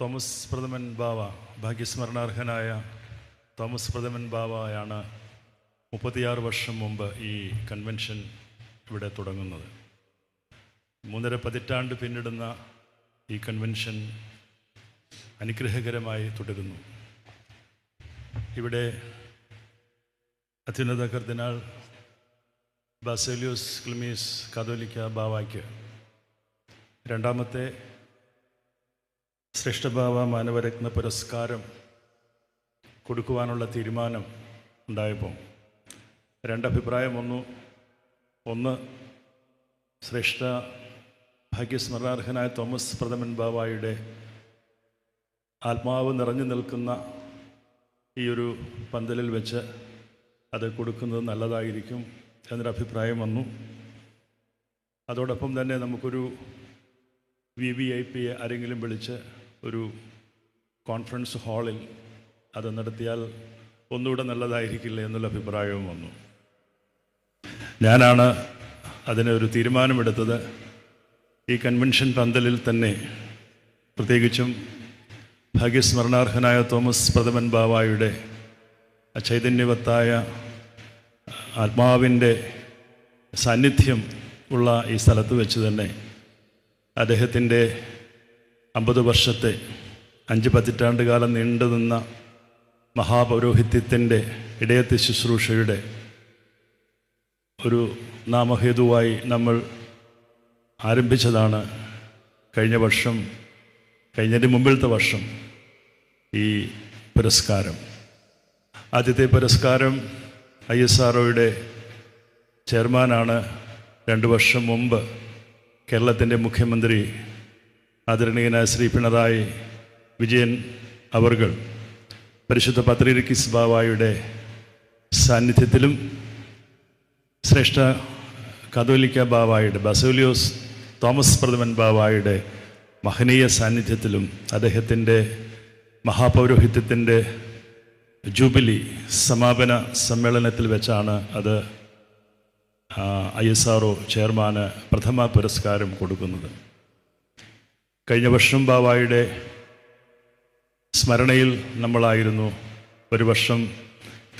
Thomas പ്രഥമൻ ബാവ ഭാഗ്യസ്മരണാർഹനായ Thomas പ്രഥമൻ ബാവയാണ് മുപ്പത്തിയാറ് വർഷം മുമ്പ് ഈ കൺവെൻഷൻ ഇവിടെ തുടങ്ങുന്നത്. മൂന്നര പതിറ്റാണ്ട് പിന്നിടുന്ന ഈ കൺവെൻഷൻ അനുഗ്രഹകരമായി തുടരുന്നു. ഇവിടെ അത്യുന്നത കർദിനാൾ ബാസേലിയോസ് ക്ലിമീസ് കാതോലിക്ക ബാവയ്ക്ക് രണ്ടാമത്തെ ശ്രേഷ്ഠഭാവ മാനവരത്ന പുരസ്കാരം കൊടുക്കുവാനുള്ള തീരുമാനം ഉണ്ടായപ്പോൾ രണ്ടഭിപ്രായം. വന്നു ഒന്ന് ശ്രേഷ്ഠ ഭാഗ്യസ്മരണാർഹനായ തോമസ് പ്രഥമൻ ബാവായുടെ ആത്മാവ് നിറഞ്ഞു നിൽക്കുന്ന ഈ ഒരു പന്തലിൽ വെച്ച് അത് കൊടുക്കുന്നത് നല്ലതായിരിക്കും എന്നൊരു അഭിപ്രായം വന്നു. അതോടൊപ്പം തന്നെ നമുക്കൊരു വി വി ഐ പിയെ ആരെങ്കിലും വിളിച്ച് ഒരു കോൺഫറൻസ് ഹാളിൽ അത് നടത്തിയാൽ ഒന്നുകൂടെ നല്ലതായിരിക്കില്ല എന്നുള്ള അഭിപ്രായവും വന്നു. ഞാനാണ് അതിന് ഒരു തീരുമാനമെടുത്തത്. ഈ കൺവെൻഷൻ പന്തലിൽ തന്നെ പ്രത്യേകിച്ചും ഭാഗ്യസ്മരണാർഹനായ തോമസ് പ്രഥമൻ ബാവായുടെ ചൈതന്യവത്തായ ആത്മാവിന്റെ സാന്നിധ്യം ഉള്ള ഈ സ്ഥലത്ത് വെച്ച് തന്നെ അദ്ദേഹത്തിന്റെ അമ്പത് വർഷത്തെ അഞ്ച് പതിറ്റാണ്ട് കാലം നീണ്ടു നിന്ന മഹാപൗരോഹിത്യത്തിന്റെ ഇടയത്തെ ശുശ്രൂഷയുടെ ഒരു നാമഹേതുവായി നമ്മൾ ആരംഭിച്ചതാണ് കഴിഞ്ഞ വർഷം കഴിഞ്ഞതിന് മുമ്പിലത്തെ വർഷം ഈ പുരസ്കാരം. ആദ്യത്തെ പുരസ്കാരം ഐ എസ് ആർ ചെയർമാനാണ്. രണ്ട് വർഷം മുമ്പ് കേരളത്തിന്റെ മുഖ്യമന്ത്രി ആദരണീയനായ ശ്രീ പിണറായി വിജയൻ അവർ പരിശുദ്ധ പത്രീരക്കിസ് ബാവായുടെ സാന്നിധ്യത്തിലും ശ്രേഷ്ഠ കതോലിക്ക ബാവായുടെ ബസോലിയോസ് തോമസ് പ്രഥമൻ ബാവായുടെ മഹനീയ സാന്നിധ്യത്തിലും അദ്ദേഹത്തിന്റെ മഹാപൗരോഹിത്യത്തിന്റെ ജൂബിലി സമാപന സമ്മേളനത്തിൽ വെച്ചാണ് അത് ഐ എസ് ആർ ഒ ചെയർമാന് പ്രഥമ പുരസ്കാരം കൊടുക്കുന്നത്. കഴിഞ്ഞ വർഷം ബാവായുടെ സ്മരണയിൽ നമ്മളായിരുന്നു. ഒരു വർഷം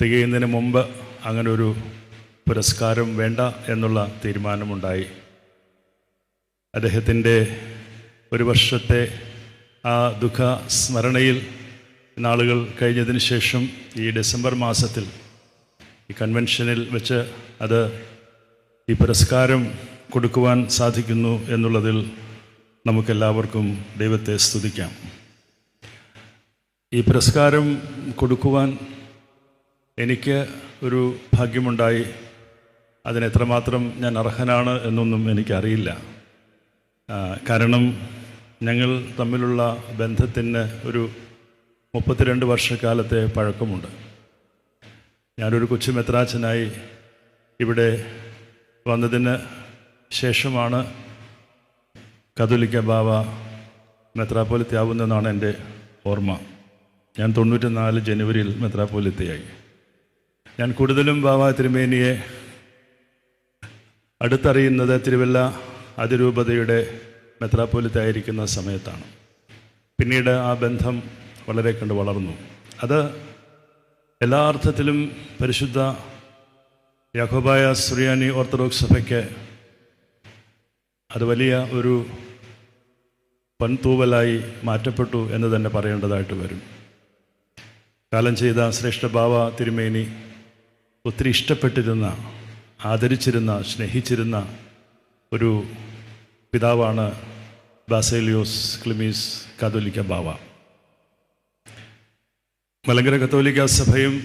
തികയുന്നതിന് മുമ്പ് അങ്ങനെ ഒരു പുരസ്കാരം വേണ്ട എന്നുള്ള തീരുമാനമുണ്ടായി. അദ്ദേഹത്തിന്റെ ഒരു വർഷത്തെ ആ ദുഃഖ സ്മരണയിൽ നാളുകൾ കഴിഞ്ഞതിന് ശേഷം ഈ ഡിസംബർ മാസത്തിൽ ഈ കൺവെൻഷനിൽ വെച്ച് അത് ഈ പുരസ്കാരം കൊടുക്കുവാൻ സാധിക്കുന്നു എന്നുള്ളതിൽ നമുക്കെല്ലാവർക്കും ദൈവത്തെ സ്തുതിക്കാം. ഈ പുരസ്കാരം കൊടുക്കുവാൻ എനിക്ക് ഒരു ഭാഗ്യമുണ്ടായി. അതിന് എത്രമാത്രം ഞാൻ അർഹനാണ് എന്നൊന്നും എനിക്കറിയില്ല. കാരണം ഞങ്ങൾ തമ്മിലുള്ള ബന്ധത്തിന് ഒരു മുപ്പത്തിരണ്ട് വർഷക്കാലത്തെ പഴക്കമുണ്ട്. ഞാനൊരു കൊച്ചു മെത്രാച്ചനായി ഇവിടെ വന്നതിന് ശേഷമാണ് കത്തോലിക്ക ബാവ മെത്രാപ്പോലിത്തയാവുന്നതെന്നാണ് എന്റെ ഓർമ്മ. ഞാൻ തൊണ്ണൂറ്റി നാല് ജനുവരിയിൽ മെത്രാപ്പോലിത്തയായി. ഞാൻ കൂടുതലും ബാവ തിരുമേനിയെ അടുത്തറിയുന്നത് തിരുവല്ല അതിരൂപതയുടെ മെത്രാപ്പോലിത്തായിരിക്കുന്ന സമയത്താണ്. പിന്നീട് ആ ബന്ധം വളരെ കണ്ട് വളർന്നു. അത് എല്ലാ അർത്ഥത്തിലും പരിശുദ്ധ യാക്കോബായ സുറിയാനി ഓർത്തഡോക്സ് സഭയ്ക്ക് അത് വലിയ ഒരു പൻതൂവലായി മാറ്റപ്പെട്ടു എന്ന് തന്നെ പറയേണ്ടതായിട്ട് വരും. കാലം ചെയ്ത ശ്രേഷ്ഠ ബാവ തിരുമേനി ഒത്തിരി ഇഷ്ടപ്പെട്ടിരുന്ന ആദരിച്ചിരുന്ന സ്നേഹിച്ചിരുന്ന ഒരു പിതാവാണ് ബാസേലിയോസ് ക്ലിമീസ് കാതോലിക്ക ബാവ. മലങ്കര കത്തോലിക്ക സഭയും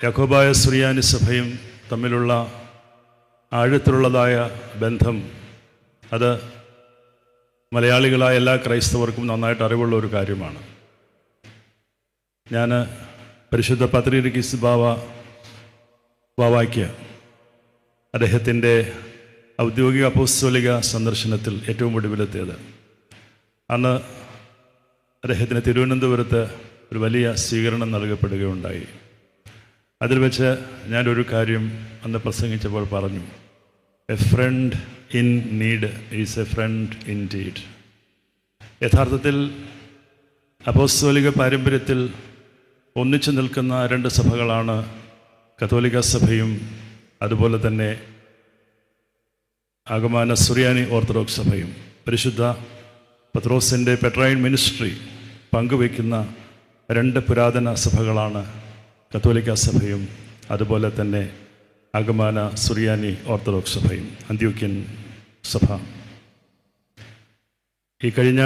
യഖോബായ സുറിയാനി സഭയും തമ്മിലുള്ള ആഴത്തിലുള്ളതായ ബന്ധം അത് മലയാളികളായ എല്ലാ ക്രൈസ്തവർക്കും നന്നായിട്ട് അറിവുള്ള ഒരു കാര്യമാണ്. ഞാൻ പരിശുദ്ധ പത്രികിസ് ബാവ ബാവായ്ക്ക് അദ്ദേഹത്തിന്റെ ഔദ്യോഗിക അപ്പോസ്തോലിക സന്ദർശനത്തിൽ ഏറ്റവും ഒടുവിലെത്തിയത്. അന്ന് അദ്ദേഹത്തിന് തിരുവനന്തപുരത്ത് ഒരു വലിയ സ്വീകരണം നൽകപ്പെടുകയുണ്ടായി. അതിൽ വെച്ച് ഞാനൊരു കാര്യം അന്ന് പ്രസംഗിച്ചപ്പോൾ പറഞ്ഞു. A friend in need is a friend in deed യഥാർത്ഥത്തിൽ അപ്പോസ്തോലിക പാരമ്പര്യത്തിൽ ഒന്നിച്ചു നിൽക്കുന്ന രണ്ട് സഭകളാണ് കത്തോലിക്ക സഭയും അതുപോലെ തന്നെ ആഗമാന സുറിയാനി ഓർത്തഡോക്സ് സഭയും. പരിശുദ്ധ പത്രോസിന്റെ പെട്രൈൻ മിനിസ്ട്രി പങ്കുവയ്ക്കുന്ന രണ്ട് പുരാതന സഭകളാണ് കത്തോലിക്ക സഭയും അതുപോലെ തന്നെ ആഗമാന സുറിയാനി ഓർത്തഡോക്സ് സഭയും അന്ത്യോക്യൻ സഭ. ഈ കഴിഞ്ഞ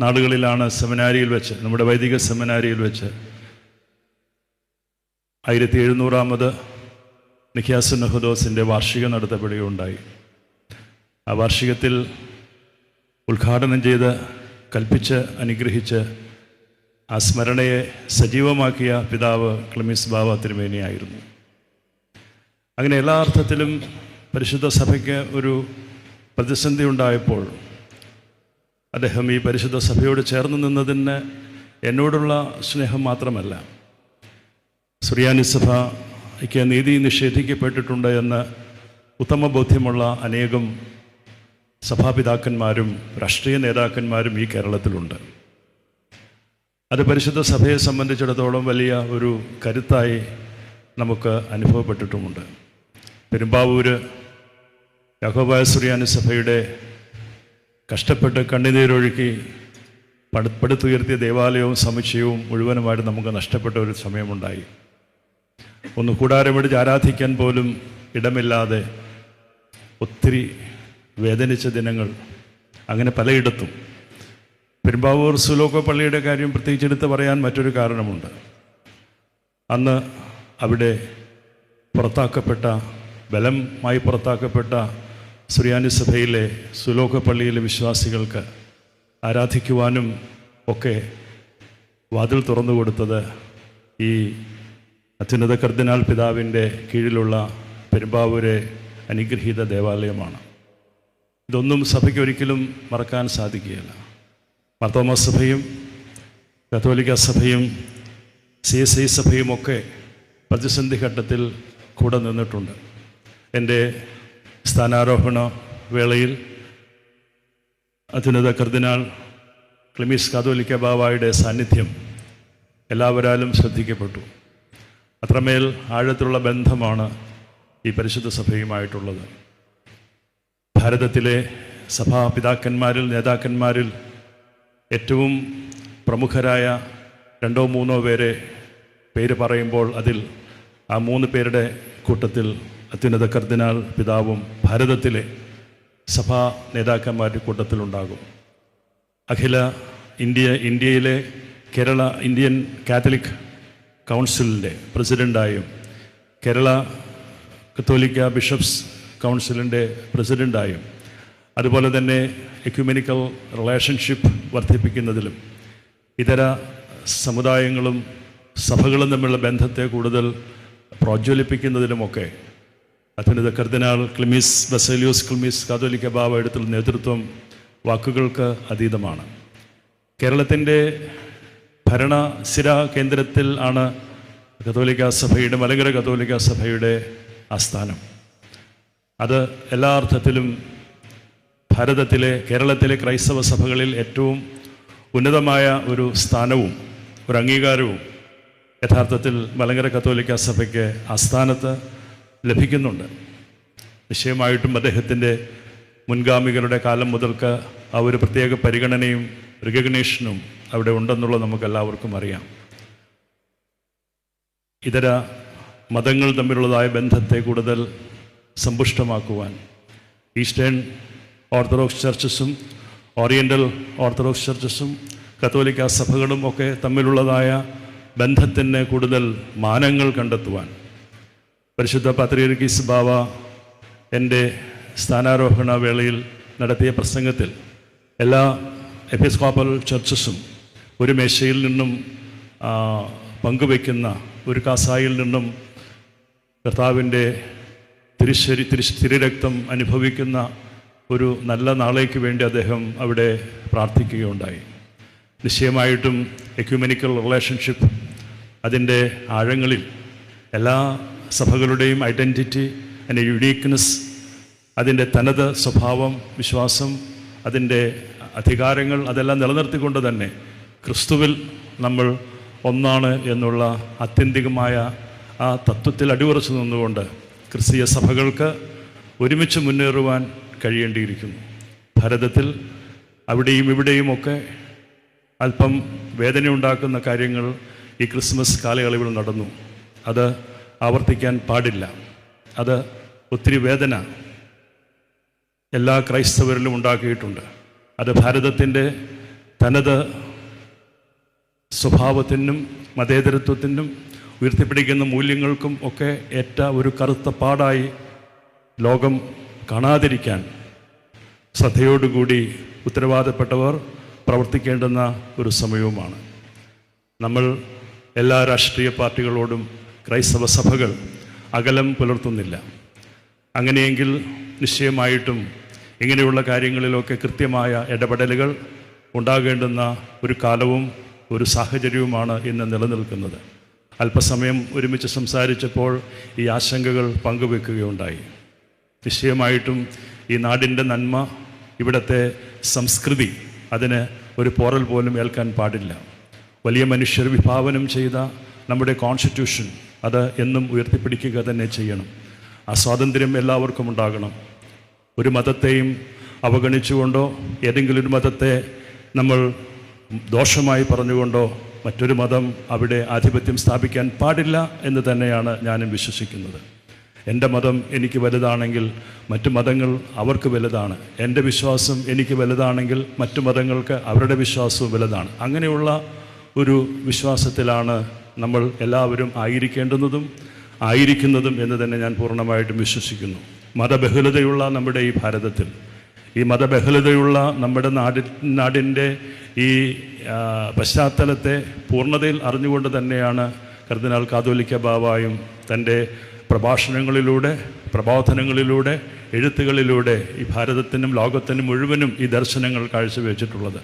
നാടുകളിലാണ് സെമിനാരിയിൽ വെച്ച് നമ്മുടെ വൈദിക സെമിനാരിയിൽ വെച്ച് ആയിരത്തി എഴുന്നൂറാമത് നിഖ്യാസ് നഹുദോസിന്റെ വാർഷികം നടത്തപ്പെടുകയുണ്ടായി ആ വാർഷികത്തിൽ ഉദ്ഘാടനം ചെയ്ത് കൽപ്പിച്ച് അനുഗ്രഹിച്ച് ആ സ്മരണയെ സജീവമാക്കിയ പിതാവ് ക്ലമീസ് ബാബ തിരുമേനിയായിരുന്നു. അങ്ങനെ എല്ലാ അർത്ഥത്തിലും പരിശുദ്ധ സഭയ്ക്ക് ഒരു പ്രതിസന്ധി ഉണ്ടായപ്പോൾ അദ്ദേഹം ഈ പരിശുദ്ധ സഭയോട് ചേർന്ന് നിന്നതിന് എന്നോടുള്ള സ്നേഹം മാത്രമല്ല സുറിയാനി സഭയ്ക്ക് നീതി നിഷേധിക്കപ്പെട്ടിട്ടുണ്ട് എന്ന് ഉത്തമ ബോധ്യമുള്ള അനേകം സഭാപിതാക്കന്മാരും രാഷ്ട്രീയ നേതാക്കന്മാരും ഈ കേരളത്തിലുണ്ട്. അത് പരിശുദ്ധ സഭയെ സംബന്ധിച്ചിടത്തോളം വലിയ ഒരു കരുത്തായി നമുക്ക് അനുഭവപ്പെട്ടിട്ടുമുണ്ട്. പെരുമ്പാവൂര് യഹോബായ സുറിയാനി സഭയുടെ കഷ്ടപ്പെട്ട് കണ്ണുനീരൊഴുക്കി പടു പടുത്തുയർത്തിയ ദേവാലയവും സമുച്ചയവും മുഴുവനുമായിട്ട് നമുക്ക് നഷ്ടപ്പെട്ട ഒരു സമയമുണ്ടായി. ഒന്ന് കൂടാരമിടിച്ച് ആരാധിക്കാൻ പോലും ഇടമില്ലാതെ ഒത്തിരി വേദനിച്ച ദിനങ്ങൾ അങ്ങനെ പലയിടത്തും. പെരുമ്പാവൂർ സുലോക പള്ളിയുടെ കാര്യം പ്രത്യേകിച്ച് എടുത്ത് പറയാൻ മറ്റൊരു കാരണമുണ്ട്. അന്ന് അവിടെ പുറത്താക്കപ്പെട്ട ബലമായി പുറത്താക്കപ്പെട്ട സുറിയാനി സഭയിലെ സുലോക പള്ളിയിലെ വിശ്വാസികൾക്ക് ആരാധിക്കുവാനും ഒക്കെ വാതിൽ തുറന്നു കൊടുത്തത് ഈ അത്യുന്നത കർദിനാൾ പിതാവിന്റെ കീഴിലുള്ള പെരുമ്പാവൂരെ അനുഗ്രഹീത ദേവാലയമാണ്. ഇതൊന്നും സഭയ്ക്ക് ഒരിക്കലും മറക്കാൻ സാധിക്കുകയില്ല. മർത്തോമ സഭയും കത്തോലിക്ക സഭയും സി എസ് ഐ സഭയുമൊക്കെ പ്രതിസന്ധി ഘട്ടത്തിൽ കൂടെ നിന്നിട്ടുണ്ട്. എന്റെ സ്ഥാനാരോഹണ വേളയിൽ അത്യുന്നത കർദിനാൾ ക്ലിമിസ് കാതോലിക്ക ബാവായുടെ സാന്നിധ്യം എല്ലാവരാലും ശ്രദ്ധിക്കപ്പെട്ടു. അത്രമേൽ ആഴത്തിലുള്ള ബന്ധമാണ് ഈ പരിശുദ്ധ സഭയുമായിട്ടുള്ളത്. ഭാരതത്തിലെ സഭാപിതാക്കന്മാരിൽ നേതാക്കന്മാരിൽ ഏറ്റവും പ്രമുഖരായ രണ്ടോ മൂന്നോ പേരെ പേര് പറയുമ്പോൾ അതിൽ ആ മൂന്ന് പേരുടെ കൂട്ടത്തിൽ അത്യുന്നത കർദിനാൾ പിതാവും ഭാരതത്തിലെ സഭാ നേതാക്കന്മാരുടെ കൂട്ടത്തിലുണ്ടാകും. അഖില ഇന്ത്യ ഇന്ത്യയിലെ കേരള ഇന്ത്യൻ കാത്തലിക് കൗൺസിലിന്റെ പ്രസിഡന്റായും കേരള കത്തോലിക്ക ബിഷപ്സ് കൗൺസിലിന്റെ പ്രസിഡന്റായും അതുപോലെ തന്നെ എക്യുമെനിക്കൽ റിലേഷൻഷിപ്പ് വർദ്ധിപ്പിക്കുന്നതിലും ഇതര സമുദായങ്ങളും സഭകളും തമ്മിലുള്ള ബന്ധത്തെ കൂടുതൽ പ്രോജ്വലിപ്പിക്കുന്നതിലുമൊക്കെ അത്യുന്നത കർദിനാൾ ക്ലിമിസ് ബസേലിയോസ് ക്ലിമിസ് കാതോലിക്ക ബാബ എടുത്തുള്ള നേതൃത്വം വാക്കുകൾക്ക് അതീതമാണ്. കേരളത്തിന്റെ ഭരണസ്ഥിര കേന്ദ്രത്തിൽ ആണ് കത്തോലിക്ക സഭയുടെ മലങ്കര കത്തോലിക്ക സഭയുടെ ആസ്ഥാനം. അത് എല്ലാ അർത്ഥത്തിലും ഭാരതത്തിലെ കേരളത്തിലെ ക്രൈസ്തവ സഭകളിൽ ഏറ്റവും ഉന്നതമായ ഒരു സ്ഥാനവും ഒരു അംഗീകാരവും യഥാർത്ഥത്തിൽ മലങ്കര കത്തോലിക്ക സഭയ്ക്ക് ആസ്ഥാനത്ത് ലഭിക്കുന്നുണ്ട്. നിശ്ചയമായിട്ടും അദ്ദേഹത്തിന്റെ മുൻഗാമികളുടെ കാലം മുതൽക്ക് ആ ഒരു പ്രത്യേക പരിഗണനയും റിക്കഗ്നേഷനും അവിടെ ഉണ്ടെന്നുള്ളത് നമുക്ക് എല്ലാവർക്കും അറിയാം. ഇതര മതങ്ങൾ തമ്മിലുള്ളതായ ബന്ധത്തെ കൂടുതൽ സമ്പുഷ്ടമാക്കുവാൻ ഈസ്റ്റേൺ ഓർത്തഡോക്സ് ചർച്ചസും ഓറിയന്റൽ ഓർത്തഡോക്സ് ചർച്ചസും കത്തോലിക്ക സഭകളും ഒക്കെ തമ്മിലുള്ളതായ ബന്ധത്തിന് കൂടുതൽ മാനങ്ങൾ കണ്ടെത്തുവാൻ പരിശുദ്ധ പത്രിയർക്കീസ് ബാവ എന്റെ സ്ഥാനാരോഹണ വേളയിൽ നടത്തിയ പ്രസംഗത്തിൽ എല്ലാ എപ്പിസ്കോപ്പൽ ചർച്ചസും ഒരു മേശയിൽ നിന്നും പങ്കുവയ്ക്കുന്ന ഒരു കാസായിൽ നിന്നും കർത്താവിന്റെ തിരിശരി തിരി തിരുരക്തം അനുഭവിക്കുന്ന ഒരു നല്ല നാളേക്ക് വേണ്ടി അദ്ദേഹം അവിടെ പ്രാർത്ഥിക്കുകയുണ്ടായി. നിശ്ചയമായിട്ടും എക്യുമെനിക്കൽ റിലേഷൻഷിപ്പ് അതിന്റെ ആഴങ്ങളിൽ എല്ലാ സഭകളുടെയും ഐഡന്റിറ്റി അതിന്റെ യുണീക്ക്നെസ് അതിന്റെ തനത് സ്വഭാവം വിശ്വാസം അതിന്റെ അധികാരങ്ങൾ അതെല്ലാം നിലനിർത്തിക്കൊണ്ട് തന്നെ ക്രിസ്തുവിൽ നമ്മൾ ഒന്നാണ് എന്നുള്ള ആത്യന്തികമായ ആ തത്വത്തിൽ അടിയുറച്ചു നിന്നുകൊണ്ട് ക്രിസ്തീയ സഭകൾക്ക് ഒരുമിച്ച് മുന്നേറുവാൻ കഴിയേണ്ടിയിരിക്കുന്നു. ഭാരതത്തിൽ അവിടെയും ഇവിടെയുമൊക്കെ അല്പം വേദനയുണ്ടാക്കുന്ന കാര്യങ്ങൾ ഈ ക്രിസ്മസ് കാലയളവിൽ നടന്നു. അത് ആവർത്തിക്കാൻ പാടില്ല. അത് ഒത്തിരി വേദന എല്ലാ ക്രൈസ്തവരിലും ഉണ്ടാക്കിയിട്ടുണ്ട്. അത് ഭാരതത്തിന്റെ തനത് സ്വഭാവത്തിനും മതേതരത്വത്തിനും ഉയർത്തിപ്പിടിക്കുന്ന മൂല്യങ്ങൾക്കും ഒക്കെ ഏറ്റ ഒരു കറുത്ത പാടായി ലോകം കാണാതിരിക്കാൻ ശ്രദ്ധയോടുകൂടി ഉത്തരവാദപ്പെട്ടവർ പ്രവർത്തിക്കേണ്ടുന്ന ഒരു സമയവുമാണ്. നമ്മൾ എല്ലാ രാഷ്ട്രീയ പാർട്ടികളോടും ക്രൈസ്തവ സഭകൾ അകലം പുലർത്തുന്നില്ല. അങ്ങനെയെങ്കിൽ നിശ്ചയമായിട്ടും ഇങ്ങനെയുള്ള കാര്യങ്ങളിലൊക്കെ കൃത്യമായ ഇടപെടലുകൾ ഉണ്ടാകേണ്ടുന്ന ഒരു കാലവും ഒരു സാഹചര്യവുമാണ് ഇന്ന് നിലനിൽക്കുന്നത്. അല്പസമയം ഒരുമിച്ച് സംസാരിച്ചപ്പോൾ ഈ ആശങ്കകൾ പങ്കുവെക്കുകയുണ്ടായി. നിശ്ചയമായിട്ടും ഈ നാടിന്റെ നന്മ ഇവിടുത്തെ സംസ്കൃതി അതിന് ഒരു പോറൽ പോലും ഏൽക്കാൻ പാടില്ല. വലിയ മനുഷ്യർ വിഭാവനം ചെയ്ത നമ്മുടെ കോൺസ്റ്റിറ്റ്യൂഷൻ അത് എന്നും ഉയർത്തിപ്പിടിക്കുക തന്നെ ചെയ്യണം. ആ സ്വാതന്ത്ര്യം എല്ലാവർക്കും ഉണ്ടാകണം. ഒരു മതത്തെയും അവഗണിച്ചുകൊണ്ടോ ഏതെങ്കിലും ഒരു മതത്തെ നമ്മൾ ദോഷമായി പറഞ്ഞുകൊണ്ടോ മറ്റൊരു മതം അവിടെ ആധിപത്യം സ്ഥാപിക്കാൻ പാടില്ല എന്ന് തന്നെയാണ് ഞാനും വിശ്വസിക്കുന്നത്. എന്റെ മതം എനിക്ക് വലുതാണെങ്കിൽ മറ്റു മതങ്ങൾ അവർക്ക് വലുതാണ്. എന്റെ വിശ്വാസം എനിക്ക് വലുതാണെങ്കിൽ മറ്റു മതങ്ങൾക്ക് അവരുടെ വിശ്വാസവും വലുതാണ്. അങ്ങനെയുള്ള ഒരു വിശ്വാസത്തിലാണ് നമ്മൾ എല്ലാവരും ആയിരിക്കേണ്ടുന്നതും ആയിരിക്കുന്നതും എന്ന് തന്നെ ഞാൻ പൂർണമായിട്ടും വിശ്വസിക്കുന്നു. മതബഹുലതയുള്ള നമ്മുടെ ഈ ഭാരതത്തിൽ ഈ മതബഹുലതയുള്ള നമ്മുടെ നാടി നാടിന്റെ ഈ പശ്ചാത്തലത്തെ പൂർണതയിൽ അറിഞ്ഞുകൊണ്ട് തന്നെയാണ് കർദിനാൾ കാതോലിക്ക ബാബായും തന്റെ പ്രഭാഷണങ്ങളിലൂടെ പ്രബോധനങ്ങളിലൂടെ എഴുത്തുകളിലൂടെ ഈ ഭാരതത്തിനും ലോകത്തിനും മുഴുവനും ഈ ദർശനങ്ങൾ കാഴ്ചവെച്ചിട്ടുള്ളത്.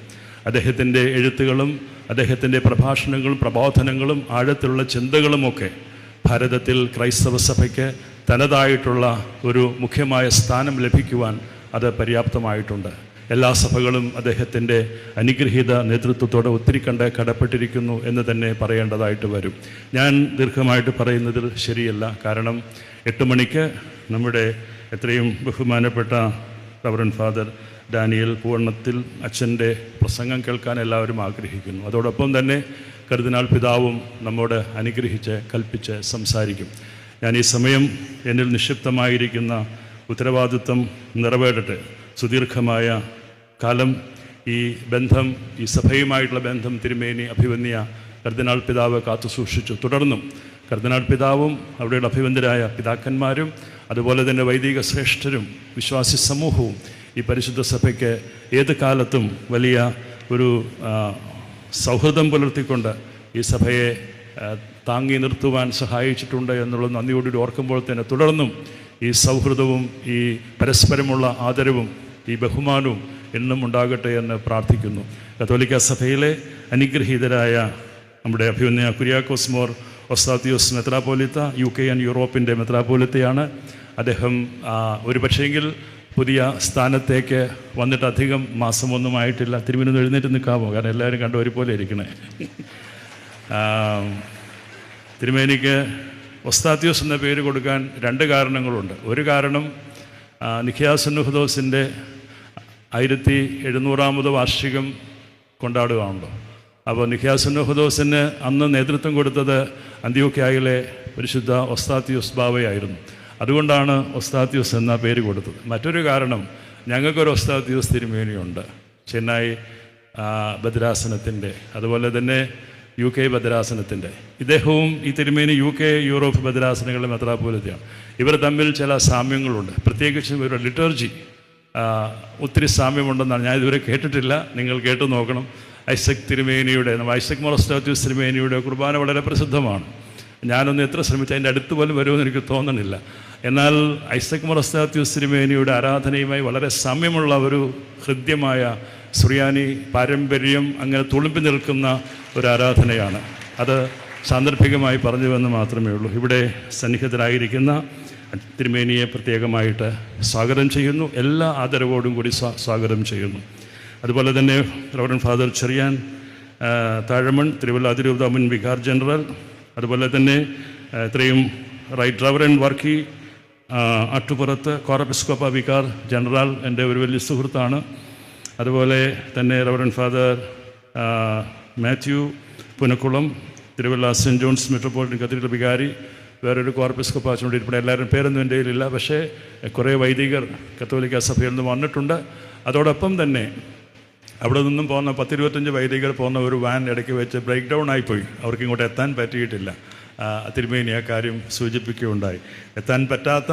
അദ്ദേഹത്തിന്റെ എഴുത്തുകളും അദ്ദേഹത്തിന്റെ പ്രഭാഷണങ്ങളും പ്രബോധനങ്ങളും ആഴത്തിലുള്ള ചിന്തകളുമൊക്കെ ഭാരതത്തിൽ ക്രൈസ്തവ സഭയ്ക്ക് തനതായിട്ടുള്ള ഒരു മുഖ്യമായ സ്ഥാനം ലഭിക്കുവാൻ അത് പര്യാപ്തമായിട്ടുണ്ട്. എല്ലാ സഭകളും അദ്ദേഹത്തിന്റെ അനുഗ്രഹീത നേതൃത്വത്തോടെ ഒത്തിരി കണ്ട് കടപ്പെട്ടിരിക്കുന്നു എന്ന് തന്നെ പറയേണ്ടതായിട്ട് വരും. ഞാൻ ദീർഘമായിട്ട് പറയുന്നതിൽ ശരിയല്ല. കാരണം എട്ട് മണിക്ക് നമ്മുടെ എത്രയും ബഹുമാനപ്പെട്ട റവറൻ ഫാദർ ഡാനിയൽ പൂർണത്തിൽ അച്ഛന്റെ പ്രസംഗം കേൾക്കാൻ എല്ലാവരും ആഗ്രഹിക്കുന്നു. അതോടൊപ്പം തന്നെ കരുതിനാൾ പിതാവും നമ്മോട് അനുഗ്രഹിച്ച് കൽപ്പിച്ച് സംസാരിക്കും. ഞാൻ ഈ സമയം എന്നിൽ നിക്ഷിപ്തമായിരിക്കുന്ന ഉത്തരവാദിത്വം നിറവേറട്ടെ സുദീർഘമായ കാലം ഈ ബന്ധം ഈ സഭയുമായിട്ടുള്ള ബന്ധം തിരുമേനി അഭിവന്യ കർദിനാൾ പിതാവ് കാത്തു സൂക്ഷിച്ചു. തുടർന്നും കർദിനാൾ പിതാവും അവിടെയുള്ള അഭിവന്ദരായ പിതാക്കന്മാരും അതുപോലെ തന്നെ വൈദിക ശ്രേഷ്ഠരും വിശ്വാസി സമൂഹവും ഈ പരിശുദ്ധ സഭയ്ക്ക് ഏത് കാലത്തും വലിയ ഒരു സൗഹൃദം പുലർത്തിക്കൊണ്ട് ഈ സഭയെ താങ്ങി നിർത്തുവാൻ സഹായിച്ചിട്ടുണ്ട് എന്നുള്ളത് നന്ദിയോടുകൂടി ഓർക്കുമ്പോൾ തന്നെ തുടർന്നും ഈ സൗഹൃദവും ഈ പരസ്പരമുള്ള ആദരവും ഈ ബഹുമാനവും എന്നും ഉണ്ടാകട്ടെ എന്ന് പ്രാർത്ഥിക്കുന്നു. കത്തോലിക്ക സഭയിലെ അനുഗ്രഹീതരായ നമ്മുടെ അഭിമന്യ കുര്യാക്കോസ് മോർ ഒസ്താത്തിയോസ് മെത്രാപോലിത്ത യു കെ ആൻഡ് യൂറോപ്പിന്റെ മെത്രാപോലിത്തയാണ് അദ്ദേഹം ഒരു പക്ഷേങ്കിൽ പുതിയ സ്ഥാനത്തേക്ക് വന്നിട്ട് അധികം മാസമൊന്നും ആയിട്ടില്ല തിരുവനന്തപുരം എഴുന്നേറ്റ് നിൽക്കാമോ കാരണം എല്ലാവരും കണ്ട ഒരുപോലെ ഇരിക്കണേ. തിരുമേനിക്ക് ഒസ്താത്യോസ് എന്ന പേര് കൊടുക്കാൻ രണ്ട് കാരണങ്ങളുണ്ട്. ഒരു കാരണം നിഖിയാസുന്നുഹദോസിന്റെ ആയിരത്തി എഴുന്നൂറാമത് വാർഷികം കൊണ്ടാടുകയാണല്ലോ. അപ്പോൾ നിഖിയാസുന്നുഹദോസിന് അന്ന് നേതൃത്വം കൊടുത്തത് അന്ത്യോക്യായിലെ പരിശുദ്ധ ഒസ്താത്യോസ് ബാവയായിരുന്നു. അതുകൊണ്ടാണ് ഒസ്താദ്യൂസ് എന്ന പേര് കൊടുത്തത്. മറ്റൊരു കാരണം ഞങ്ങൾക്കൊരു ഒസ്താദ്യൂസ് തിരുമേനിയുണ്ട്. ചെന്നൈ ഭദ്രാസനത്തിന്റെ അതുപോലെ തന്നെ യു കെ ഭദ്രാസനത്തിന്റെ. ഇദ്ദേഹവും ഈ തിരുമേനി യു കെ യൂറോപ്പ് ഭദ്രാസനങ്ങളിലെ മെത്രാപോലത്തെയാണ് ഇവർ തമ്മിൽ ചില സാമ്യങ്ങളുണ്ട്. പ്രത്യേകിച്ച് ഇവരുടെ ലിറ്റർജി ഒത്തിരി സാമ്യമുണ്ടെന്നാണ്. ഞാൻ ഇതുവരെ കേട്ടിട്ടില്ല. നിങ്ങൾ കേട്ടു നോക്കണം. ഐസക് തിരുമേനിയുടെ ഐസക് മൊറസ്റ്റാത്യൂസ് തിരുമേനിയുടെ കുർബാന വളരെ പ്രസിദ്ധമാണ്. ഞാനൊന്ന് എത്ര ശ്രമിച്ചു അതിന്റെ അടുത്ത് പോലും വരുമെന്ന് എനിക്ക് തോന്നണില്ല. എന്നാൽ ഐസക് മൊറസ്താത്യൂസ് തിരുമേനിയുടെ ആരാധനയുമായി വളരെ സാമ്യമുള്ള ഒരു ഹൃദ്യമായ സുറിയാനി പാരമ്പര്യം അങ്ങനെ തുളുമ്പി നിൽക്കുന്ന ഒരു ആരാധനയാണ്. അത് സാന്ദർഭികമായി പറഞ്ഞുവെന്ന് മാത്രമേ ഉള്ളൂ. ഇവിടെ സന്നിഹിതരായിരിക്കുന്ന തിരുമേനിയെ പ്രത്യേകമായിട്ട് സ്വാഗതം ചെയ്യുന്നു. എല്ലാ ആദരവോടും കൂടി സ്വാ- സ്വാഗതം ചെയ്യുന്നു. അതുപോലെ തന്നെ റവറൻ ഫാദർ ചെറിയാൻ താഴമൺ തിരുവല്ല അതിരൂപത മുൻ വികാർ ജനറൽ അതുപോലെ തന്നെ ഇത്രയും റൈറ്റ് റവറൻ വർക്കി അട്ടുപുറത്ത് കോറപ്പിസ്കോപ്പ വികാർ ജനറൽ എന്റെ ഒരു വലിയ സുഹൃത്താണ്. അതുപോലെ തന്നെ reverend father Mathew Punnakulam Thiruvalla saint John's metropolitan cathedral വികാരി വേറൊരു കോർപ്പിസ്കോപ്പ് പാച്ചുകൊണ്ട് ഇരിപ്പുണ്ട് എല്ലാവരും പേരൊന്നും എന്റെ കയ്യിലില്ല. പക്ഷേ കുറേ വൈദികർ കത്തോലിക്ക സഭയിൽ നിന്ന് വന്നിട്ടുണ്ട്. അതോടൊപ്പം തന്നെ അവിടെ നിന്നും പോകുന്ന പത്തിരുപത്തഞ്ച് വൈദികർ പോകുന്ന ഒരു വാൻ ഇടയ്ക്ക് വെച്ച് ബ്രേക്ക് ഡൗൺ ആയിപ്പോയി അവർക്ക് ഇങ്ങോട്ട് എത്താൻ പറ്റിയിട്ടില്ല. തിരുമേനി ആ കാര്യം സൂചിപ്പിക്കുകയുണ്ടായി. എത്താൻ പറ്റാത്ത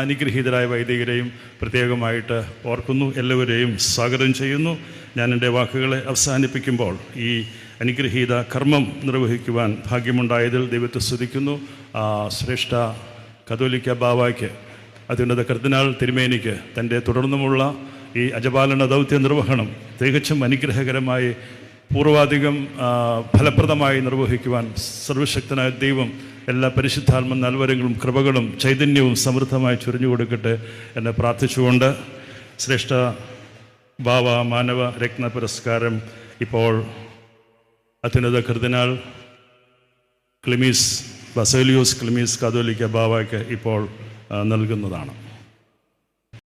അനുഗ്രഹീതരായ വൈദികരെയും പ്രത്യേകമായിട്ട് ഓർക്കുന്നു. എല്ലാവരെയും സ്വാഗതം ചെയ്യുന്നു. ഞാൻ എന്റെ വാക്കുകളെ അവസാനിപ്പിക്കുമ്പോൾ ഈ അനുഗ്രഹീത കർമ്മം നിർവഹിക്കുവാൻ ഭാഗ്യമുണ്ടായതിൽ ദൈവത്തെ സ്തുതിക്കുന്നു. ശ്രേഷ്ഠ കതോലിക്ക ബാവായ്ക്ക് അത്യുന്നത കർദിനാൾ തിരുമേനിക്ക് തന്റെ തുടർന്നുമുള്ള ഈ അജപാലന ദൗത്യ നിർവഹണം തികച്ചും അനുഗ്രഹകരമായി പൂർവാധികം ഫലപ്രദമായി നിർവഹിക്കുവാൻ സർവശക്തനായ ദൈവം എല്ലാ പരിശുദ്ധാത്മ നൽവരങ്ങളും കൃപകളും ചൈതന്യവും സമൃദ്ധമായി ചൊരിഞ്ഞു കൊടുക്കട്ടെ എന്നെ പ്രാർത്ഥിച്ചുകൊണ്ട് ശ്രേഷ്ഠ ബാവ മാനവ രത്ന പുരസ്കാരം ഇപ്പോൾ അത്യുന്നത കൃതിനാൽ ക്ലിമീസ് ബസേലിയോസ് ക്ലിമീസ് കാതോലിക്ക ബാവയ്ക്ക് ഇപ്പോൾ നൽകുന്നതാണ്.